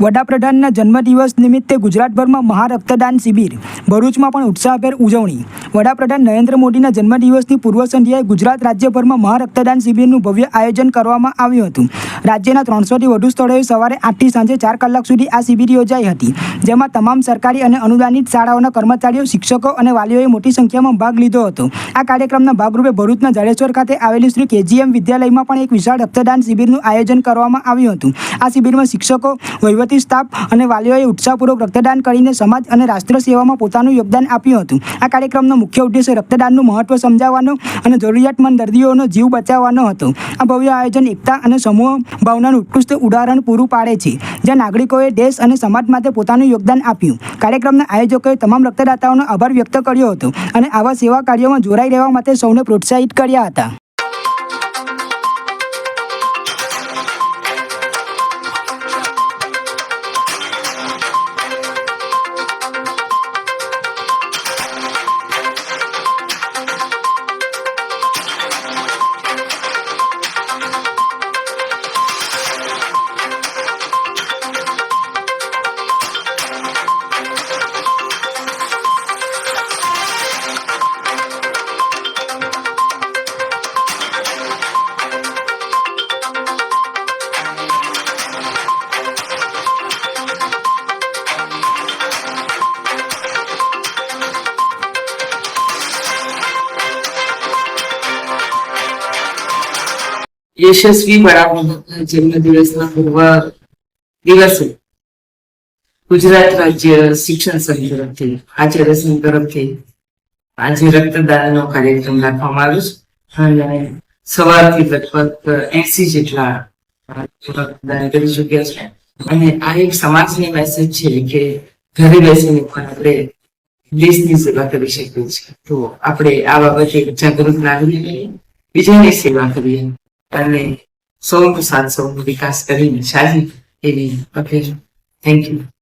વડાપ્રધાનના જન્મદિવસ નિમિત્તે ગુજરાતભરમાં મહારક્તદાન શિબિર. ભરૂચમાં પણ ઉત્સાહભેર ઉજવણી. વડાપ્રધાન નરેન્દ્ર મોદીના જન્મદિવસની પૂર્વ સંધ્યાએ ગુજરાત રાજ્યભરમાં મહારક્તદાન શિબિરનું ભવ્ય આયોજન કરવામાં આવ્યું હતું. રાજ્યના ત્રણસોથી વધુ સ્થળોએ સવારે આઠથી સાંજે ચાર કલાક સુધી આ શિબિર યોજાઈ હતી. જેમાં તમામ સરકારી અને અનુદાનિત શાળાઓના કર્મચારીઓ, શિક્ષકો અને વાલીઓએ મોટી સંખ્યામાં ભાગ લીધો હતો. આ કાર્યક્રમના ભાગરૂપે ભરૂચના જાડેશ્વર ખાતે આવેલી શ્રી કેજીએમ વિદ્યાલયમાં પણ એક વિશાળ રક્તદાન શિબિરનું આયોજન કરવામાં આવ્યું હતું. આ શિબિરમાં શિક્ષકો, વહીવટી સ્ટાફ અને વાલીઓએ ઉત્સાહપૂર્વક રક્તદાન કરીને સમાજ અને રાષ્ટ્ર સેવામાં પોતાનું યોગદાન આપ્યું હતું. આ કાર્યક્રમનો મુખ્ય ઉદ્દેશ્ય રક્તદાનનું મહત્વ સમજાવવાનો અને જરૂરિયાતમંદ દર્દીઓનો જીવ બચાવવાનો હતો. આ ભવ્ય આયોજન એકતા અને સમૂહ ભાવનાનું ઉત્કૃષ્ટ ઉદાહરણ પૂરું પાડે છે, જ્યાં નાગરિકોએ દેશ અને સમાજ માટે પોતાનું યોગદાન આપ્યું. કાર્યક્રમના આયોજકોએ તમામ રક્તદાતાઓનો આભાર વ્યક્ત કર્યો હતો અને આવા સેવા કાર્યોમાં જોડાઈ રહેવા માટે સૌને પ્રોત્સાહિત કર્યા હતા. યશસ્વી વડાપ્રધાનના જન્મદિવસના પૂર્વ દિવસે ગુજરાત રાજ્ય શિક્ષણ સંઘ આચાર્ય સંઘ તરફથી આજે રક્તદાનનો કાર્યક્રમ રાખવામાં આવ્યો છે. અને સવારથી લગભગ એસી જેટલા રક્તદાન કરી ચુક્યા છે. અને આ એક સમાજની મેસેજ છે કે ઘરે બેસીને પણ આપણે દેશની સેવા કરી શકીએ છીએ. તો આપણે આ બાબતે જાગૃત નાગરિક બીજાની સેવા કરીએ. અને સૌનો સાથ સૌનો વિકાસ કરીને સારી એવી અપીલ થેન્ક યુ